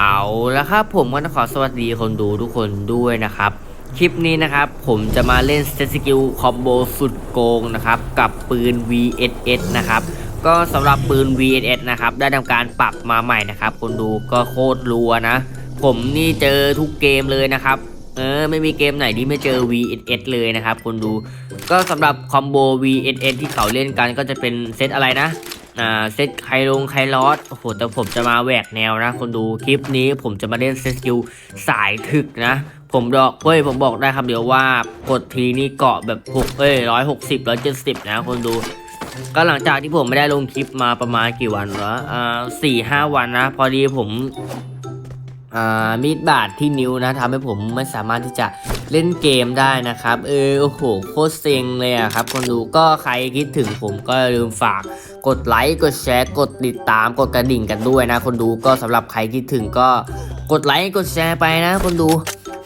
เอาละครับผมก็ต้องขอสวัสดีคนดูทุกคนด้วยนะครับ คลิปนี้นะครับ ผมจะมาเล่นสเตสกิลคอมโบสุดโกงนะครับ กับปืน VSS นะครับ ก็สำหรับปืน VSS นะครับ ได้ทำการปรับมาใหม่นะครับ คนดูก็โคตรรัวนะ ผมนี่เจอทุกเกมเลยนะครับเออไม่มีเกมไหนที่ไม่เจอ VSS เลยนะครับคนดู ก็สำหรับคอมโบ VSS ที่เขาเล่นกันก็จะเป็นเซตอะไรนะ อ่าเซตไคลงไคลอสโอ้โหแต่ผมจะมาแหวกแนวนะ คนดูคลิปนี้ผมจะมาเล่นเซตสกิลสายถึกนะ ผมบอกเฮ้ยผมบอกได้ครับเดี๋ยวว่ากดทีนี่เกาะแบบหกเอ้ยร้อยหกสิบร้อยเจ็ดสิบนะ คนดูก็หลังจากที่ผมไม่ได้ลงคลิปมาประมาณกี่วันวะอ่าสี่ห้าวันนะ พอดีผมอ่ามีดบาดที่นิ้วนะทำให้ผมไม่สามารถที่จะ เล่นเกมได้นะครับ เออโอ้โหโคตรเซ็งเลยอะครับ คนดูก็ใครคิดถึงผมก็ลืมฝากกดไลค์กดแชร์กดติดตามกดกระดิ่งกันด้วยนะ คนดูก็สำหรับใครคิดถึงก็กดไลค์กดแชร์ไปนะ คนดู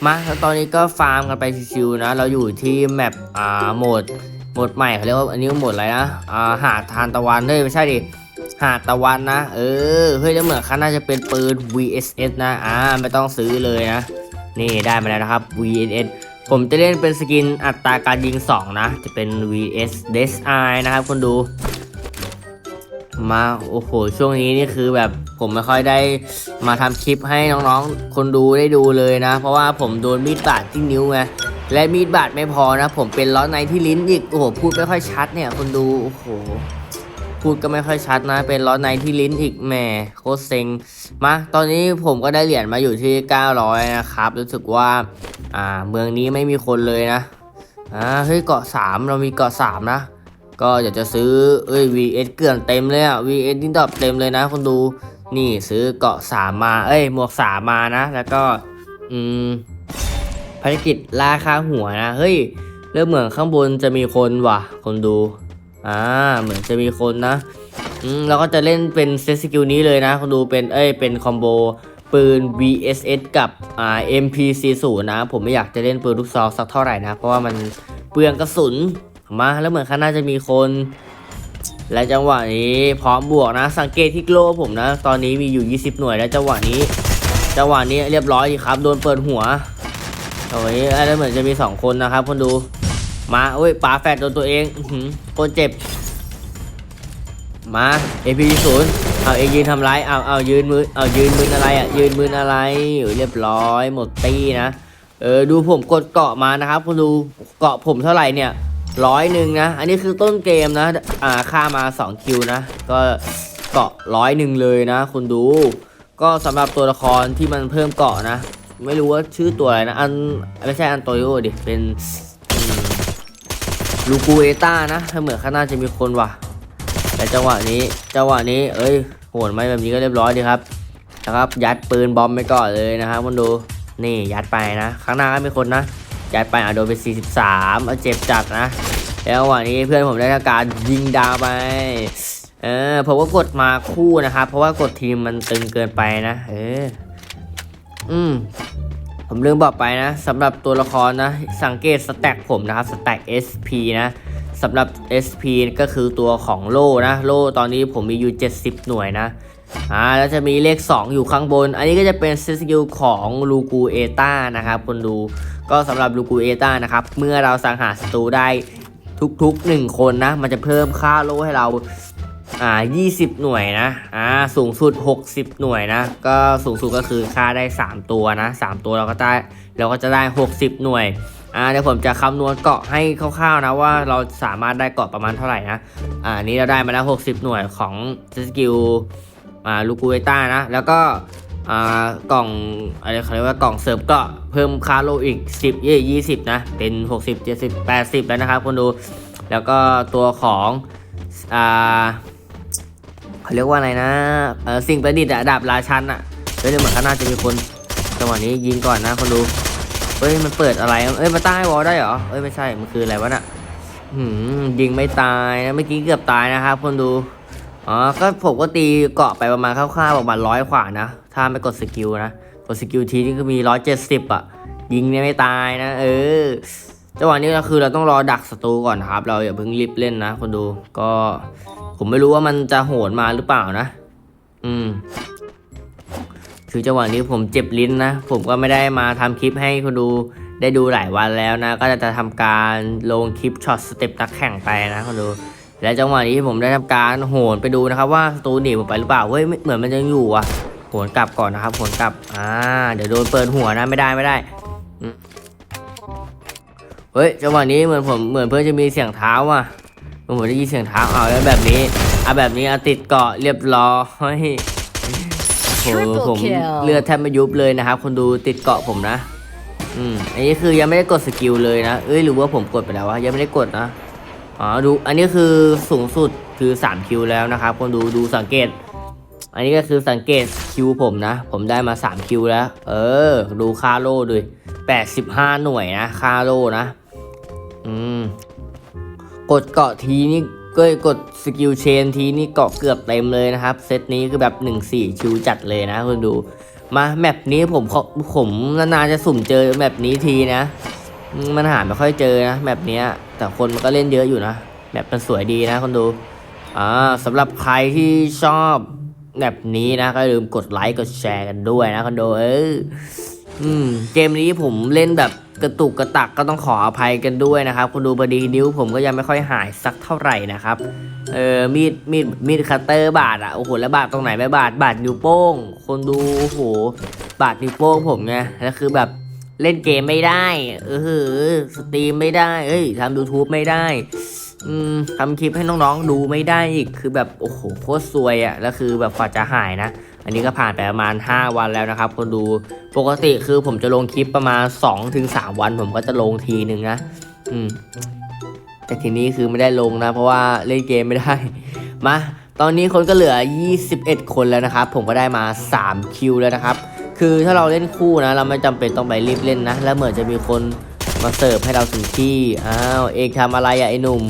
มาแล้วตอนนี้ก็ฟาร์มกันไปชิวๆนะ เราอยู่ที่แมปอ่าโหมดโหมดใหม่เขาเรียกว่าอันนี้โหมดอะไรนะอ่าหาดทานตะวันเฮ้ยไม่ใช่ดิหาดตะวันนะ เออเฮ้ยแล้วเหมือนข้าน่าจะเป็นปืน VSS นะอ่าไม่ต้องซื้อเลยนะ นี่ได้มาแล้วนะครับ VSS ผมจะเล่นเป็นสกินอัตราการยิง 2 นะ จะเป็น VS d e s i นะครับคนดู มาโอ้โห ช่วงนี้นี่คือแบบผมไม่ค่อยได้มาทำคลิปให้น้องๆ คนดูได้ดูเลยนะ เพราะว่าผมโดนมีดบาดที่นิ้วไงและมีดบาดไม่พอนะ ผมเป็นล้อในที่ลิ้นอีก โอ้โห พูดไม่ค่อยชัดเนี่ยคนดู โอ้โห พูดก็ไม่ค่อยชัดนะ เป็นล้อในที่ลิ้นอีกแหมโคตรเซ็งมาตอนนี้ผมก็ได้เหรียญมาอยู่ที่ 900 นะครับ รู้สึกว่าอ่าเมืองนี้ไม่มีคนเลยนะอ่าเฮ้ยเกาะ 3 เรามีเกาะ 3 นะ ก็อยากจะซื้อเอ้ย VS เกลื่อนเต็มเลยอะ VS นี่ดรอปเต็มเลยนะคนดูนี่ซื้อเกาะ 3 มา เอ้ยหมวก 3 มานะ แล้วก็อืมภารกิจล่าคาหัวนะ เฮ้ย เริ่มเหมือนข้างบนจะมีคนว่ะ คนดู อ่าเหมือนจะมีคนนะอืมเราก็จะเล่นเป็นเซตสกิลนี้เลยนะคุณดูเป็นเอ้ยเป็นคอมโบปืน VSS กับอ่า MP40 นะ ผมไม่อยากจะเล่นปืนลูกซองสักเท่าไหร่นะ เพราะว่ามันเปลืองกระสุนมาแล้วเหมือนข้างหน้าจะมีคน และจังหวะนี้พร้อมบวกนะ สังเกตที่โลผมนะ ตอนนี้มีอยู่ 20 หน่วยแล้วจังหวะนี้จังหวะนี้เรียบร้อยครับ โดนเปิดหัวโอ้ยแล้วเหมือนจะมี 2 คนนะครับคนดู มาโอ้ยปาแฟดโดนตัวเองอืคนเจ็บ มา AP ศูนย์เอาเองยืนทำไรเอาเอายืนมือเอายืนมืออะไรอะยืนมืออะไรโอ้ยเรียบร้อยหมดตีนะเออดูผมกดเกาะมานะครับคุณดูเกาะผมเท่าไหร่เนี่ยร้อยหนึ่งนะ อันนี้คือต้นเกมนะ อ่าค่ามา2คิวนะ ก็เกาะร้อยหนึ่งเลยนะ คุณดู ก็สำหรับตัวละครที่มันเพิ่มเกาะนะ ไม่รู้ว่าชื่อตัวอะไรนะ อันไม่ใช่อันโตโยดิ เป็น ลูกูเอต้านะถ้าเหมือนข้างหน้าจะมีคนว่ะ แต่จังหวะนี้จังหวะนี้ เอ้ยโหนไหมแบบนี้ก็เรียบร้อยดีครับนะครับ ยัดปืนบอมไปก่อนเลยนะครับคุณดูนี่ยัดไปนะ ข้างหน้าก็มีคนนะยัดไปอะโดนไป 43เอาเจ็บจัดนะ แล้วจังหวะนี้เพื่อนผมได้ทำการยิงดาวไปเออผมก็กดมาคู่นะครับ เพราะว่ากดทีมมันตึงเกินไปนะ เออ อืม ผมลืมบอกไปนะสำหรับตัวละครนะ สังเกตสแต็กผมนะครับสแต็ก SP นะสำหรับ SP ก็คือตัวของโล่นะ โล่ตอนนี้ผมมีอยู่ 70 หน่วยนะอ่าแล้วจะมีเลข 2 อยู่ข้างบน อันนี้ก็จะเป็นสกิลของลูกูเอต้านะครับคนดูก็สำหรับลูกูเอต้านะครับเมื่อเราสังหารศัตรูได้ทุกๆ 1 คนนะ มันจะเพิ่มค่าโล่ให้เรา อ่า 20 หน่วยนะ อ่า สูงสุด 60 หน่วยนะ ก็สูงสุดก็คือค่าได้ 3 ตัวนะ 3 ตัวเราก็ได้เราก็จะได้ 60 หน่วย อ่า เดี๋ยวผมจะคำนวณเกาะให้คร่าวๆนะว่าเราสามารถได้เกาะประมาณเท่าไหร่นะ อ่า นี้เราได้มาแล้ว 60 หน่วยของสกิล อ่า ลูกูเอต้านะ แล้วก็ อ่า กล่อง อะไรเขาเรียกว่ากล่องเสริมเกาะเพิ่มค่าโลอีก 10 เย่20นะ เป็น 60 70 80 แล้วนะครับคนดู แล้วก็ตัวของ อ่า เขาเรียกว่าอะไรนะเออสิ่งประดิษฐ์อะดาบราชันอะเฮ้ยเหมือนข้างหน้าจะมีคนจังหวะนี้ยิงก่อนนะคนดูเฮ้ยมันเปิดอะไรเอ้ยมาตั้งให้วอลได้เหรอเอ้ยไม่ใช่มันคืออะไรวะน่ะหืมยิงไม่ตายนะเมื่อกี้เกือบตายนะครับคนดูอ๋อก็ผมก็ตีเกาะไปประมาณคร่าวๆประมาณร้อยขวานะถ้าไม่กดสกิลนะกดสกิลทีนี่ก็มีร้อยเจ็ดสิบอะยิงเนี่ยไม่ตายนะ เออ จังหวะนี้ก็คือเราต้องรอดักศัตรูก่อนนะครับ เราอย่าเพิ่งรีบเล่นนะ คนดู ก็ผมไม่รู้ว่ามันจะโหนมาหรือเปล่านะ อืม คือจังหวะนี้ผมเจ็บลิ้นนะ ผมก็ไม่ได้มาทำคลิปให้คุณดูได้ดูหลายวันแล้วนะ ก็จะทำการลงคลิปช็อตสเต็ปนักแข่งไปนะคุณดู และจังหวะนี้ผมได้ทำการโหนไปดูนะครับ ว่าสตูหนีผมไปหรือเปล่า เฮ้ยเหมือนมันยังอยู่อะโหนกลับก่อนนะครับโหนกลับ อ่า เดี๋ยวโดนเปิดหัวนะไม่ได้ไม่ได้อื เฮ้ยจังหวะนี้เหมือนผมเหมือนเพื่อนจะมีเสียงเท้าอะเหมือนผมได้ยินเสียงเท้าเอาแล้วแบบนี้เอาแบบนี้เอาติดเกาะเรียบร้อยโอ้โห Triple ผม kill เลือดแทบไม่ยุบเลยนะครับ คนดูติดเกาะผมนะ อืมอันนี้คือยังไม่ได้กดสกิลเลยนะเอ้ยหรือว่าผมกดไปแล้ววะยังไม่ได้กดนะอ๋อดูอันนี้คือสูงสุดคือ3คิวแล้วนะครับ คนดูดูสังเกต อันนี้ก็คือสังเกตคิวผมนะ ผมได้มา3คิวแล้ว เออ ดูค่าโล่ด้วย85 หน่วยนะค่าโล่นะ อืม กดเกาะทีนี่ก็กดสกิลเชนทีนี่เกาะเกือบเต็มเลยนะครับ เซตนี้คือแบบ 1-4คิวจัดเลยนะคุณดูมาแมปนี้ผมขอผมนานๆจะสุ่มเจอแมปนี้ทีนะ มันหาไม่ค่อยเจอนะแบบเนี้แต่คนมันก็เล่นเยอะอยู่นะแบบมันสวยดีนะคนดูอ่าสำหรับใครที่ชอบแบบนี้นะก็อย่าลืมกดไลค์กดแชร์กันด้วยนะคนดูเอออืมเกมนี้ผมเล่นแบบ กระตุกกระตักก็ต้องขออภัยกันด้วยนะครับคนดูพอดีนิ้วผมก็ยังไม่ค่อยหายสักเท่าไหร่นะครับ เออมีดมีดมีดคัตเตอร์บาดอะโอ้โหแล้วบาดตรงไหนไม่บาดบาดนิ้วโป้ง คนดูโอ้โหบาดนิ้วโป้งผมไงแล้วคือแบบเล่นเกมไม่ได้ เออสตรีมไม่ได้ เอ้ยทำ YouTube ไม่ได้ทำคลิปให้น้องๆดูไม่ได้อีกคือแบบโอ้โหโคตรซวยอะ่ะแล้วคือแบบกว่าจะหายนะ อันนี้ก็ผ่านไปประมาณ 5 วันแล้วนะครับคนดูปกติคือผมจะลงคลิปประมาณ 2-3 วัน ผมก็จะลงทีหนึ่งนะ อืม แต่ทีนี้คือไม่ได้ลงนะ เพราะว่าเล่นเกมไม่ได้ มาตอนนี้คนก็เหลือ 21 คนแล้วนะครับ ผมก็ได้มา 3 คิวแล้วนะครับ คือถ้าเราเล่นคู่นะ เราไม่จำเป็นต้องไปรีบเล่นนะ แล้วเหมือนจะมีคนมาเสิร์ฟให้เราถึงที่ อ้าวเอกทำอะไรอะไอ้หนุ่ม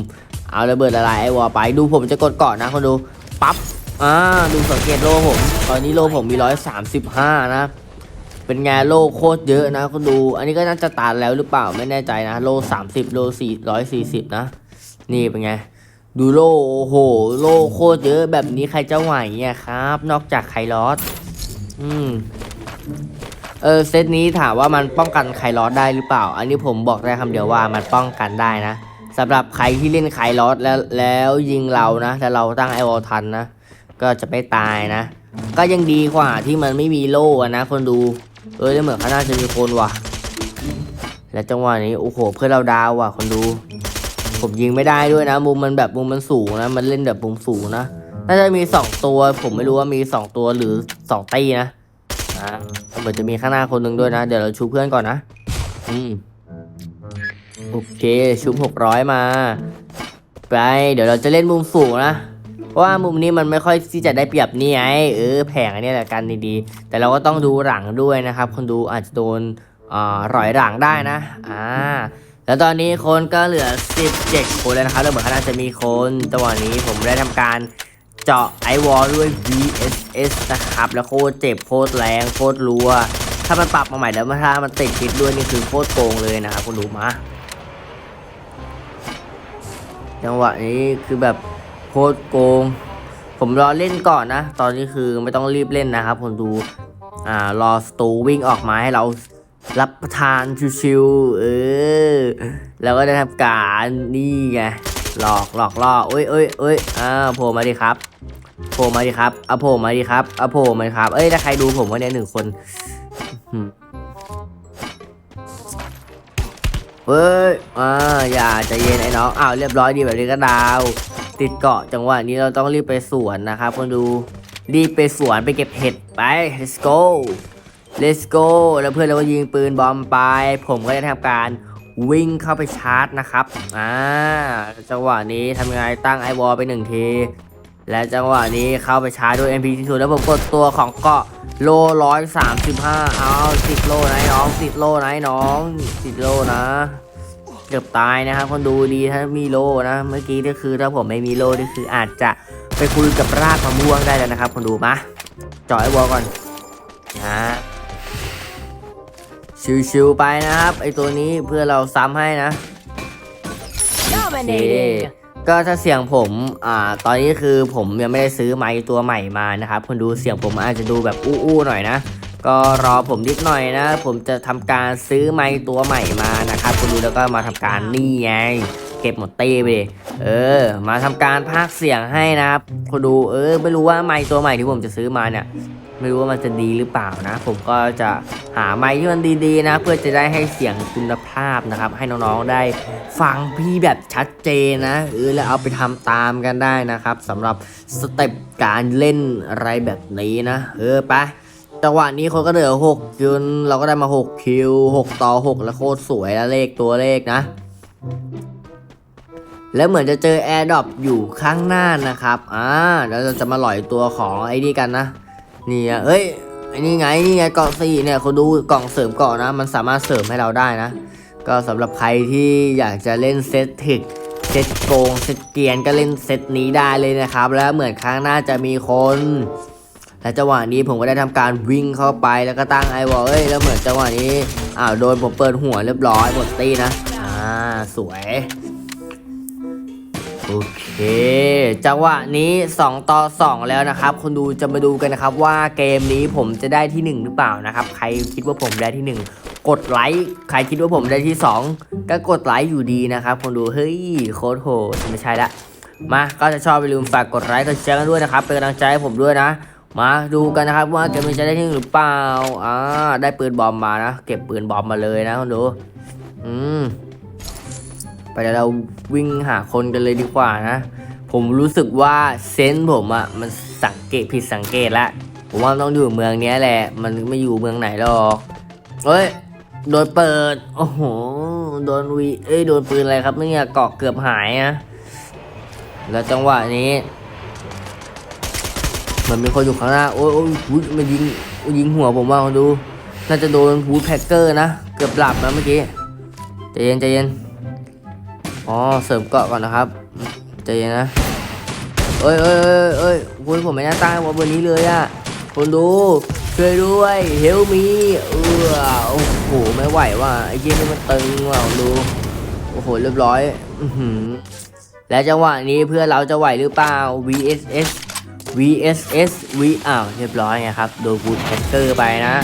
เอาระเบิดละลายไอ้วอไป ดูผมจะกดเกาะนะคนดู ปั๊บ อ่าดูสังเกตโลผม ตอนนี้โลผมมี135นะ เป็นไงโลโคตรเยอะนะคุณดู อันนี้ก็น่าจะตันแล้วหรือเปล่าไม่แน่ใจนะ โล30โล4 140นะ นี่เป็นไง ดูโลโอ้โห โลโคตรเยอะแบบนี้ใครจะไหวเนี่ยครับ นอกจากไคลอสอืมเออเซตนี้ถามว่ามันป้องกันไคลอสได้หรือเปล่า อันนี้ผมบอกได้คำเดียวว่ามันป้องกันได้นะสำหรับใครที่เล่นไคลอสแล้วแล้วยิงเรานะแล้วเราตั้งไอวอลทันนะ ก็จะไม่ตายนะ ก็ยังดีกว่าที่มันไม่มีโล่นะ คนดูเออแล้วเหมือนข้างหน้าจะมีคนว่ะ และจังหวะนี้โอ้โหเพื่อนเราดาวว่ะ คนดู ผมยิงไม่ได้ด้วยนะมุมมันแบบมุมมันสูงนะ มันเล่นแบบมุมสูงนะน่าจะมีสองตัว ผมไม่รู้ว่ามีสองตัวหรือสองตีนะอ่าเหมือนจะมีข้างหน้าคนหนึ่งด้วยนะ เดี๋ยวเราชูเพื่อนก่อนนะอืมโอเคชุบหกร้อยมา ไป เดี๋ยวเราจะเล่นมุมสูงนะ เพราะว่ามุมนี้มันไม่ค่อยที่จะได้เปรียบนี่ไงเออแผงอันนี้แหละกันดีๆ แต่เราก็ต้องดูหลังด้วยนะครับ คนดูอาจจะโดนอ่ารอยหลังได้นะอ่าแล้วตอนนี้คนก็เหลือ 17 คนแล้วนะครับแล้วเหมือนข้างหน้าจะมีคนจังหวะนี้ผมได้ทำการเจาะไอวอลด้วย VSS นะครับ แล้วโคตรเจ็บโคตรแรงโคตรรัว ถ้ามันปรับมาใหม่แล้วถ้ามันติดคิดด้วยนี่คือโคตรโกงเลยนะครับคุณดูมาจังหวะนี้คือแบบ โคตรโกง ผมรอเล่นก่อนนะ ตอนนี้คือไม่ต้องรีบเล่นนะครับคนดู อ่ารอสตูวิ่งออกมาให้เรารับประทานชิวๆเออ แล้วก็ได้ทำการนี่ไงหลอกหลอกล่อเอ้ยเอ้ยเอ้ยอ่าโผล่มาดิครับโผล่มาดิครับเอาโผล่มาดิครับเอาโผล่มาดิครับ เอ้ยถ้าใครดูผมว่าเนี่ยหนึ่งคนเฮ้ยอ่าอย่าใจเย็นไอ้น้องอ้าวเรียบร้อยดีแบบนี้ก็ดาว ติดเกาะจังหวะนี้เราต้องรีบไปสวนนะครับคนดูรีบไปสวนไปเก็บเห็ดไป let's go let's go แล้วเพื่อนเราก็ยิงปืนบอมไป ผมก็จะทำการวิ่งเข้าไปชาร์จนะครับอ่าจังหวะนี้ทำยังไงตั้งไอวอลไปหนึ่งทีและจังหวะนี้เข้าไปชาร์จด้วย MP ที่สุดแล้วผมกดตัวของเกาะโลร้อยสามสิบห้าเอาติดโลไหนน้องติดโลไหนน้องติดโลนะ กือบตายนะครับคนดูดีถ้ามีโลนะเมื่อกี้ก็คือถ้าผมไม่มีโลนี่คืออาจจะไปคุยกับรากมะม่วงได้แล้วนะครับ คนดูมาเจาะไอ้วอลก่อนนะชิวๆไปนะครับไอตัวนี้เพื่อเราซ้ำให้นะ Dominating. ก็ถ้าเสียงผมอ่าตอนนี้คือผมยังไม่ได้ซื้อไมค์ตัวใหม่มานะครับคนดูเสียงผมอาจจะดูแบบอู้ๆหน่อยนะ ก็รอผมนิดหน่อยนะ ผมจะทำการซื้อไม้ตัวใหม่มานะครับคุณดูแล้วก็มาทำการนี่ไงเก็บหมดเต้ไปดิเออ มาทำการพากเสียงให้นะครับคุณดูเออ ไม่รู้ว่าไม้ตัวใหม่ที่ผมจะซื้อมาเนี่ยไม่รู้ว่ามันจะดีหรือเปล่านะ ผมก็จะหาไมค์ที่มันดีๆนะ เพื่อจะได้ให้เสียงคุณภาพนะครับ ให้น้องๆได้ฟังพี่แบบชัดเจนนะเออแล้วเอาไปทำตามกันได้นะครับสำหรับสเต็ปการเล่นอะไรแบบนี้นะ เออไป จังหวะนี้คนก็เหลือ6คิวเราก็ได้มา 6 คิว 6 ต่อ 6 แล้วโคตรสวยแล้วเลขตัวเลขนะ แล้วเหมือนจะเจอแอร์ดรอปอยู่ข้างหน้านะครับ อ่าแล้วเราจะมาหล่อยตัวของไอ้นี่กันนะนี่เอ้ยอ้นี่ไงนี่ไงเกาะสี่เนี่ยคุณดูกล่องเสริมเกาะนะ มันสามารถเสริมให้เราได้นะ ก็สำหรับใครที่อยากจะเล่นเซตถึกเซตโกงเซตเกียนก็เล่นเซตนี้ได้เลยนะครับ แล้วเหมือนครั้างหน้าจะมีคน และจังหวะนี้ผมก็ได้ทำการวิ่งเข้าไปแล้วก็ตั้งไอวอลเอ้ยแล้วเหมือนจังหวะนี้อ้าวโดนผมเปิดหัวเรียบร้อยหมดตีนะอ่าสวยโอเคจังหวะนี้ 2 ต่อ 2 แล้วนะครับคุณดูจะมาดูกันนะครับว่าเกมนี้ผมจะได้ที่ 1 หรือเปล่านะครับ ใครคิดว่าผมได้ที่ 1 กดไลค์ใครคิดว่าผมได้ที่ 2 ก็กดไลค์อยู่ดีนะครับคุณดูเฮ้ยโคตรโหดไม่ใช่ละมาก็จะชอบไปลืมฝากกดไลค์กดแชร์กันด้วยนะครับเป็นกำลังใจให้ผมด้วยนะ มาดูกันนะครับว่าเกมนี้จะได้ที่หนึ่งหรือเปล่า อ่า ได้ปืนบอมมานะ เก็บปืนบอมมาเลยนะคุณดู อืม ไปเดี๋ยวเราวิ่งหาคนกันเลยดีกว่านะ ผมรู้สึกว่าเซนส์ผมอะ่ะมันสังเกตผิดสังเกตละ ผมว่ามันต้องอยู่เมืองนี้แหละ มันไม่อยู่เมืองไหนหรอกเอ้ย โดนเปิด โอ้โห โดนวี เอ้ย โดนปืนอะไรครับเนี่ย เกาะเกือบหายนะ แล้วจังหวะนี้ มันมีคนอยู่ข้างหน้า โอ้ยโอ้ยอุ๊ยมันยิงยิงหัวผมว่าคนดู น่าจะโดนวูดแพ็กเกอร์นะ เกือบหลับนะเมื่อกี้ใจเย็นใจเย็น อ๋อ เสริมเกาะก่อนนะครับใจเย็นนะ เอ้ยเอ้ยเอ้ยเอ้ยคุณผมไม่น่าตั้งว่าเบอร์นี้เลยอะคุณดูช่วยด้วยเฮลมีเออโอ้โหไม่ไหวว่ะไอ้เหี้ยนี่มันตึงว่ะคุณดูโอ้โหเรียบร้อย อือหือและจังหวะนี้เพื่อเราจะไหวหรือเปล่า VSS VSS V อ้าวเรียบร้อยไงครับ โดนบูทแฮกเกอร์ไปนะ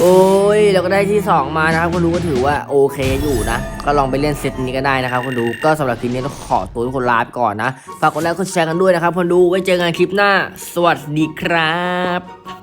โอ้ยเราก็ได้ที่ 2 มานะครับคุณดูก็ถือว่าโอเคอยู่นะ ก็ลองไปเล่นเซตนี้ก็ได้นะครับคุณดูก็สำหรับคลิปนี้ต้องขอตัวทุกคนลาไปก่อนนะ ฝากกดไลค์กดแชร์กันด้วยนะครับคุณดูไว้เจอกันคลิปหน้า สวัสดีครับ